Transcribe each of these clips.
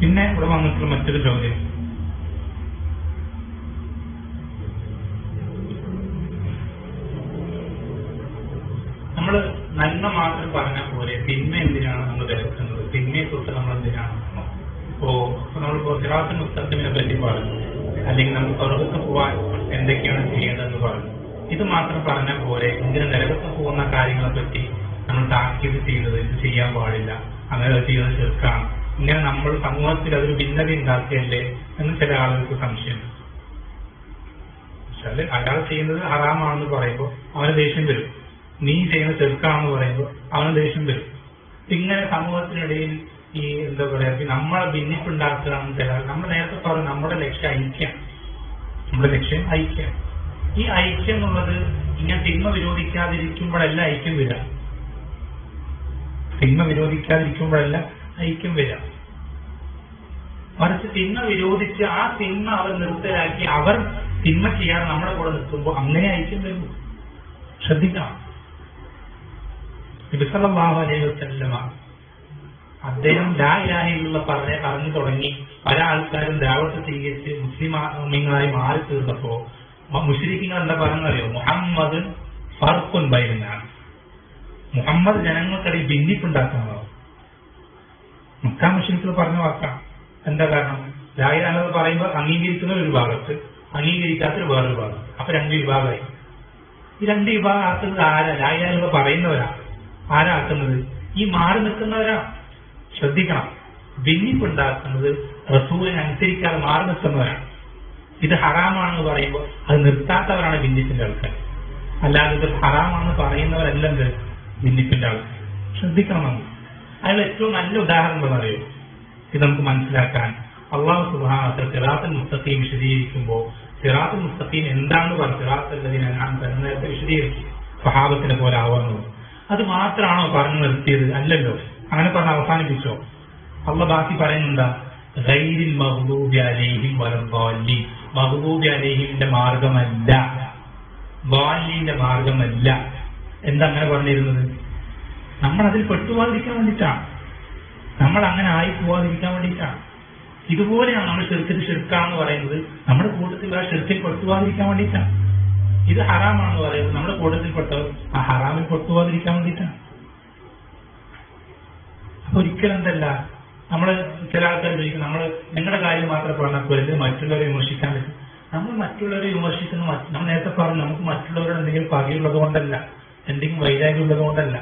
പിന്നെ ഇവിടെ വന്നിട്ടുള്ള മറ്റൊരു ചോദ്യം. നമ്മൾ നന്മ മാത്രം പറഞ്ഞാൽ പോലെ തിന്മ എന്തിനാണ് നമ്മൾ വിലക്കുന്നത് തിന്മയെ കുറിച്ച് നമ്മൾ എന്തിനാണ് നമ്മൾ നമ്മളിപ്പോ സിറാത്ത് മുസ്തഖിമിനെ പറ്റി പറഞ്ഞു. അല്ലെങ്കിൽ നമ്മൾ സ്വർഗത്ത് പോവാൻ എന്തൊക്കെയാണ് ചെയ്യേണ്ടതെന്ന് പറഞ്ഞു. ഇത് മാത്രം പറഞ്ഞ പോലെ ഇങ്ങനെ നിലകത്ത് പോകുന്ന കാര്യങ്ങളെ പറ്റി നമ്മൾ താക്കീത് ചെയ്യുന്നത് ഇത് ചെയ്യാൻ പാടില്ല. അങ്ങനെ ചെയ്യുന്നത് ചെറുക്കാണ്. ഇങ്ങനെ നമ്മൾ സമൂഹത്തിൽ അതൊരു ഭിന്നത ഉണ്ടാക്കിയല്ലേ എന്ന് ചില ആളുകൾക്ക് സംശയമുണ്ട്. പക്ഷേ അയാൾ ചെയ്യുന്നത് ഹറാമാണെന്ന് പറയുമ്പോൾ അവന് ദേഷ്യം വരും. നീ ചെയ്യുന്ന ചെറുക്കാണെന്ന് പറയുമ്പോൾ അവന് ദേഷ്യം വരും. ഇങ്ങനെ സമൂഹത്തിനിടയിൽ ഈ എന്താ പറയാ ഈ നമ്മളെ ഭിന്നിപ്പുണ്ടാക്കുകയാണെന്ന് ചില നമ്മൾ നേരത്തെ പറഞ്ഞു നമ്മുടെ ലക്ഷ്യം ഐക്യം. നമ്മുടെ ലക്ഷ്യം ഐക്യം. ഈ ഐക്യം എന്നുള്ളത് ഇങ്ങനെ തിന്മ വിരോധിക്കാതിരിക്കുമ്പോഴല്ല ഐക്യം വരിക. തിന്മ വിരോധിക്കാതിരിക്കുമ്പോഴല്ല ഐക്യം വരാം മറിച്ച് തിന്മ വിരോധിച്ച് ആ തിന്മ അവർ നിർത്തലാക്കി അവർ തിന്മ ചെയ്യാൻ നമ്മുടെ കൂടെ നിൽക്കുമ്പോൾ അങ്ങനെ ഐക്യം വരുന്നു ശ്രദ്ധിക്കണം. വസല്ലമ അദ്ദേഹം ഇലാഹയുള്ള പറഞ്ഞ പറഞ്ഞു തുടങ്ങി. പല ആൾക്കാരും ദാവത്ത് സ്വീകരിച്ച് മുസ്ലിങ്ങളായി മാറി തീർന്നപ്പോ മുസ്ലിഖിങ്ങൾ എന്താ പറഞ്ഞറിയോ മുഹമ്മദ് ഫർഖുൻ ബൈനാണ് മുഹമ്മദ് ജനങ്ങൾക്കിടയിൽ ഭിന്നിപ്പുണ്ടാക്കുന്നതോ മക്കാ മുസ്ലിങ്ങൾ പറഞ്ഞ വാക്കാം. എന്താ കാരണം? ലാ എന്ന് പറയുമ്പോൾ അംഗീകരിക്കുന്ന ഒരു ഭാഗത്ത് അംഗീകരിക്കാത്തൊരു വേറൊരു ഭാഗം അപ്പൊ രണ്ട് വിഭാഗമായി. ഈ രണ്ട് വിഭാഗം ആക്കുന്നത് ആരാ? എന്ന് പറയുന്നവരാ. ആരാ ആക്കുന്നത്? ഈ മാറി നിൽക്കുന്നവരാ. ശ്രദ്ധിക്കണം. ഭിന്നിപ്പുണ്ടാക്കുന്നത് റസൂലിനെ അനുസരിക്കാതെ മാറി നിൽക്കുന്നവരാണ് ഇത് ഹറാമാണെന്ന് പറയുമ്പോൾ അത് നിർത്താത്തവരാണ് ഭിന്നിപ്പിന്റെ ആൾക്കാർ. അല്ലാതെ ഇത് ഹറാമാണെന്ന് പറയുന്നവരല്ലെങ്കിൽ ഭിന്നിപ്പിന്റെ ആൾക്കാർ. ശ്രദ്ധിക്കണം നമ്മൾ അതിൽ ഏറ്റവും നല്ല ഉദാഹരണം എന്ന് പറയും. ഇത് നമുക്ക് മനസ്സിലാക്കാൻ. അള്ളാഹു സുബാന സിറാത്തൽ മുസ്തഖീം വിശദീകരിക്കുമ്പോൾ സിറാത്തൽ മുസ്തഖീം എന്താണെന്ന് പറഞ്ഞു സിറാത്തല്ലതിനെ ഞാൻ നേരത്തെ വിശദീകരിച്ചു. സ്വഹാബത്തിനെ പോലെ ആവുന്നത് അത് മാത്രമാണോ പറഞ്ഞു നിർത്തിയത്? അല്ലല്ലോ. അങ്ങനെ പറഞ്ഞ അവസാനിപ്പിച്ചോ? അള്ള ബാക്കി പറയുന്നുണ്ടാ ഗൈരിൽ മഹബൂബി അലേഹിം വലി മഹബൂബി അലേഹിമിന്റെ മാർഗമല്ല ബാലിന്റെ മാർഗമല്ല എന്താ അങ്ങനെ പറഞ്ഞിരുന്നത്? നമ്മൾ അതിൽ പെട്ടുപോകാതിരിക്കാൻ വേണ്ടിയിട്ടാണ് നമ്മൾ അങ്ങനെ ആയി പോവാതിരിക്കാൻ വേണ്ടിയിട്ടാണ് ഇതുപോലെയാണ് നമ്മൾ ചെറുക്കിന് ചെറുക്കാന്ന് പറയുന്നത്. നമ്മുടെ കൂട്ടത്തിൽ ആ ചെറുക്കിൽ പെട്ടുപോകാതിരിക്കാൻ വേണ്ടിയിട്ടാണ് ഇത് ഹറാമാണെന്ന് പറയുന്നത്. നമ്മുടെ കൂട്ടത്തിൽ പെട്ടവർ ആ ഹറാമിൽ പെട്ടുപോകാതിരിക്കാൻ വേണ്ടിയിട്ടാണ് അപ്പൊ ഒരിക്കലും എന്തല്ല നമ്മൾ ചില ആൾക്കാർ ചോദിക്കും നമ്മൾ നിങ്ങളുടെ കാര്യം മാത്രം പറഞ്ഞാൽ പോലും മറ്റുള്ളവരെ വിമർശിക്കാൻ പറ്റും. നമ്മൾ മറ്റുള്ളവരെ വിമർശിക്കുന്ന നമ്മൾ നേരത്തെ പറഞ്ഞു നമുക്ക് മറ്റുള്ളവരോട് എന്തെങ്കിലും പകയുള്ളത് കൊണ്ടല്ല എന്തെങ്കിലും വൈരാഗ്യം ഉള്ളത് കൊണ്ടല്ല.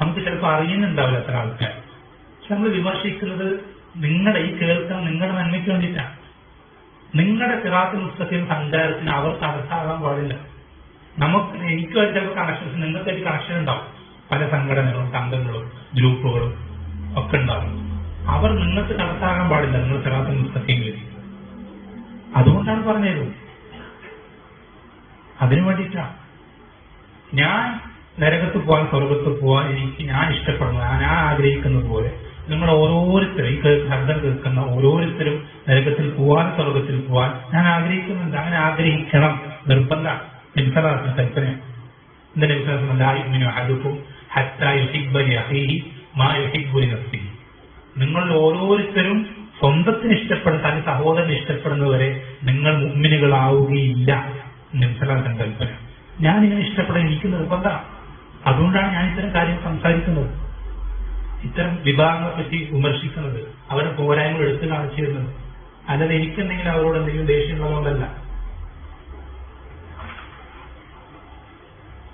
നമുക്ക് ചിലപ്പോൾ അറിയുന്നുണ്ടാവില്ല അത്ര ആൾക്കാർ. പക്ഷെ നമ്മൾ വിമർശിക്കുന്നത് നിങ്ങളുടെ ഈ കേൾക്കാൻ നിങ്ങളുടെ നന്മയ്ക്ക് വേണ്ടിയിട്ടാണ്. നിങ്ങളുടെ സിറാത്ത് പുസ്തകത്തിൽ സഞ്ചാരത്തിന് അവർ തടസ്സാകാൻ പാടില്ല. നമുക്ക് എനിക്കുമായിട്ട് ചിലപ്പോൾ കണക്ഷൻസ് നിങ്ങൾക്കായിട്ട് കണക്ഷൻ ഉണ്ടാവും. പല സംഘടനകളും സംഘങ്ങളും ഗ്രൂപ്പുകളും ഒക്കെ ഉണ്ടാവും. അവർ നിങ്ങൾക്ക് തടസ്സാകാൻ പാടില്ല നിങ്ങൾ സിറാത്ത് വരും അതുകൊണ്ടാണ് പറഞ്ഞത്. അതിനു വേണ്ടിയിട്ടാണ്. ഞാൻ നരകത്ത് പോവാൻ സ്വർഗത്ത് പോവാൻ എനിക്ക് ഞാൻ ഇഷ്ടപ്പെടുന്നത് ഞാൻ ആഗ്രഹിക്കുന്നത് പോലെ നിങ്ങൾ ഓരോരുത്തരും ഈ ശബ്ദം കേൾക്കുന്ന ഓരോരുത്തരും നരകത്തിൽ പോവാൻ സ്വർഗത്തിൽ പോവാൻ ഞാൻ ആഗ്രഹിക്കുന്നുണ്ട്. അങ്ങനെ ആഗ്രഹിക്കണം. നിർബന്ധ. നിമിഷത്തിന് കൽപ്പന നിമിഷം അതുക്കും നിങ്ങൾ ഓരോരുത്തരും സ്വന്തത്തിന് ഇഷ്ടപ്പെടുന്ന തന്റെ സഹോദരൻ ഇഷ്ടപ്പെടുന്നവരെ നിങ്ങൾ മുമ്മിനുകളാവുകയില്ല നിമിഷലാസൻ കൽപ്പന. ഞാൻ ഇങ്ങനെ ഇഷ്ടപ്പെടാൻ എനിക്ക് നിർബന്ധമാണ്. അതുകൊണ്ടാണ് ഞാൻ ഇത്തരം കാര്യം സംസാരിക്കുന്നത്. ഇത്തരം വിഭാഗങ്ങളെ പറ്റി വിമർശിക്കുന്നത്. അവരുടെ പോരായ്മകൾ എടുത്തു കാണിച്ചിരുന്നത്. അല്ലാതെ എനിക്കെന്തെങ്കിലും അവരോട് എന്തെങ്കിലും ദേഷ്യം ഉള്ളതുകൊണ്ടല്ല.